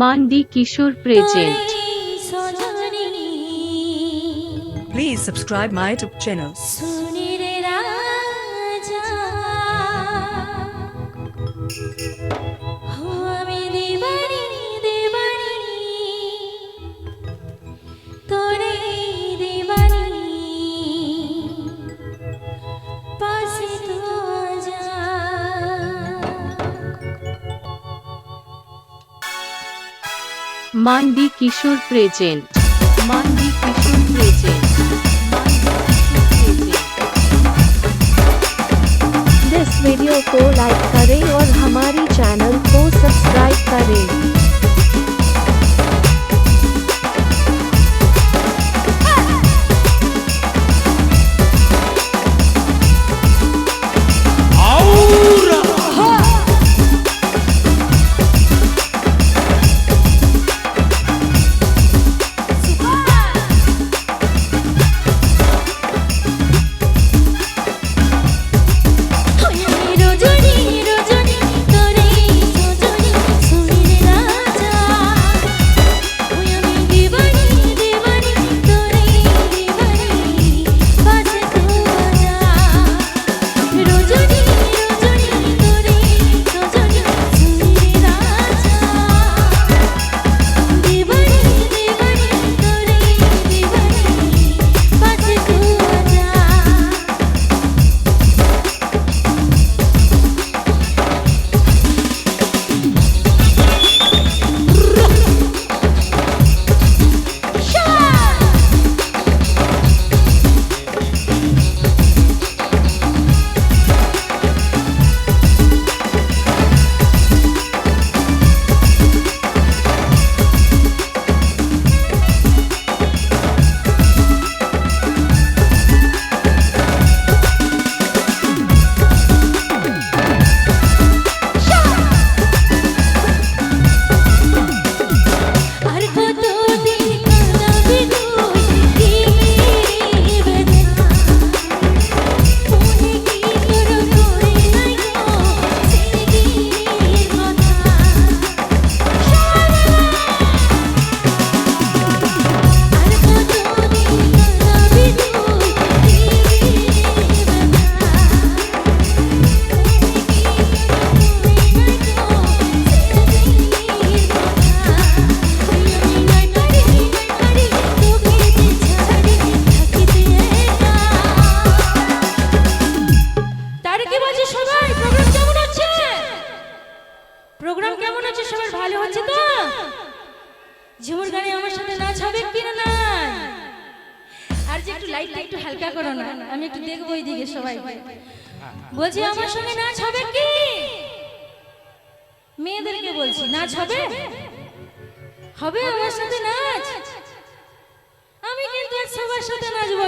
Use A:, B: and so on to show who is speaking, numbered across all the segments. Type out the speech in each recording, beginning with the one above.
A: Mandi Kishore
B: Please subscribe my YouTube channel.
A: Manvi Kishore present Manvi Kishore
C: present video को like करें और हमारे channel को subscribe करें।
D: হালকা করো না আমি একটু দেখব ওইদিকে সবাই বলছি আমার সঙ্গে নাচ হবে কি? মেয়েদেরকে বলছি নাচ হবে? হবে? আমার সাথে নাচ? আমি কিন্তু সবার সাথে নাচবো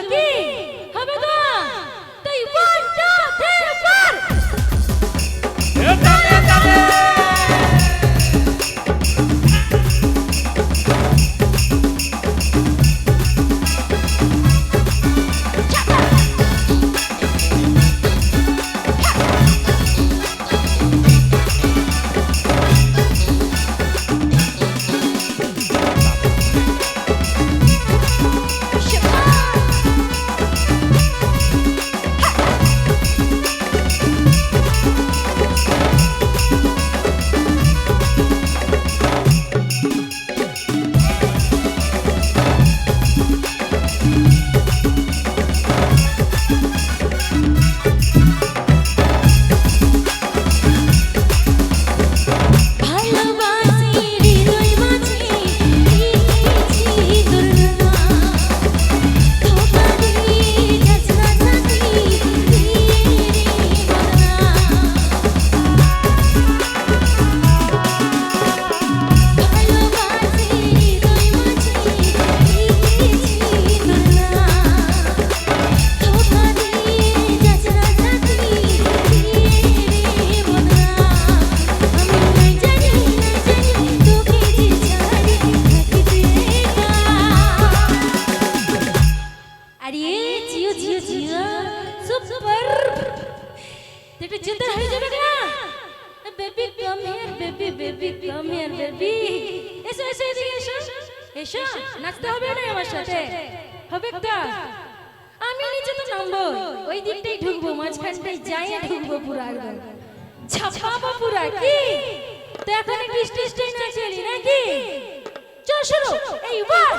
C: বেবি বেবি এসো এসো, এদিকে এসো। এসো, নাচতে হবে না আমার সাথে। হবে তো আমি নিচে তো নামবো। ওই দিকটাই ঢুকবো, মাঝখানটাই যাই ঢুকবো পুরো একদম। ছাপাবো পুরো কি? তো এখন একটু স্টেজটাই না চলি নাকি? চল শুরু এই ওয়ান